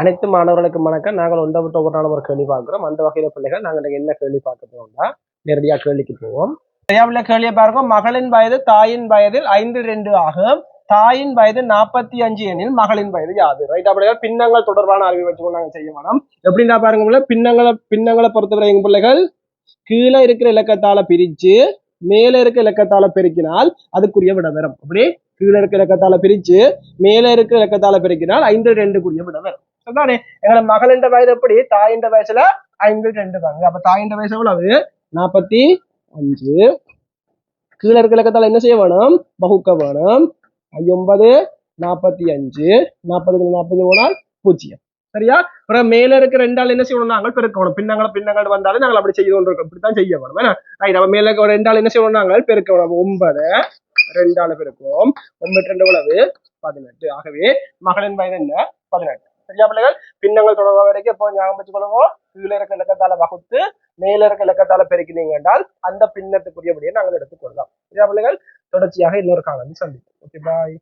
அனைத்து மாணவர்களுக்கும் வணக்கம். நாங்கள் ஒன்றை விட்டு ஒவ்வொரு நாளும் ஒரு கேள்வி பார்க்குறோம். அந்த வகையில பிள்ளைகள் நாங்கள் என்ன கேள்வி பார்க்க நேரடியாக கேள்விக்கு போவோம். சரியாவுள்ள கேள்வியை பாருங்க. மகளின் வயது தாயின் வயதில் ஐந்து ரெண்டு ஆகும். தாயின் வயது நாற்பத்தி அஞ்சு எனில் மகளின் வயது யாது. ரைட் அப்படியே பின்னங்கள் தொடர்பான அறிவை வச்சுக்கொண்டு நாங்கள் செய்ய வேணும். எப்படின்னா பாருங்க பின்னங்களை பின்னங்களை பொறுத்தவரை எங்க பிள்ளைகள் கீழே இருக்கிற இலக்கத்தால பிரிச்சு மேல இருக்க இலக்கத்தால பெருக்கினால் அதுக்குரிய விட வரும் அப்படி? கீழே இருக்க இலக்கத்தால பிரிச்சு மேல இருக்க இலக்கத்தால பெருக்கினால் ஐந்து ரெண்டுக்குரிய விட வரும் அதானே எங்களை மகளின் வயது எப்படி? தாயின்ற வயசுல ஐந்து ரெண்டு பாங்க அப்ப தாயின்ற வயசு எவ்வளவு? நாற்பத்தி அஞ்சு. கீழே இருக்க இலக்கத்தால என்ன செய்ய வேணும்? வகுக்க வேணும். ஒன்பது நாற்பத்தி அஞ்சு. நாற்பது நாற்பது போனால் பூஜ்ஜியம். சரியா? அப்புறம் மேல இருக்க ரெண்டாள் என்ன செய்யணும்? நாங்கள் பெருக்கணும் பின்னங்களை பின்னங்கள் வந்தாலும் நாங்கள் அப்படி செய்து கொண்டு இருக்கோம் இப்படித்தான் செய்ய வேணும். ஏன்னா ரைட் நம்ம மேல இருக்க ஒரு ரெண்டாள் என்ன செய்யணும்? நாங்கள் பெருக்கணும் ஒன்பது ரெண்டாள் பெருக்கும் ஒன்பது ரெண்டு உழவு பதினெட்டு. ஆகவே மகளின் வயது என்ன? பதினெட்டு. சரியா பிள்ளைகள் பின்னங்கள் தொடர்பு வரைக்கும் எப்போ ஞாபகம் வச்சுக்கொள்ளுவோம் கீழே இருக்க இலக்கத்தால வகுத்து மேல இருக்க இலக்கத்தால பெருக்கினீங்க என்றால் அந்த பின்னத்துக்குரியபடியே நாங்கள் எடுத்துக்கொள்ளலாம். சரியா பிள்ளைகள் தொடர்ச்சியாக இன்னொரு காலம் சந்திப்போம். Okay bye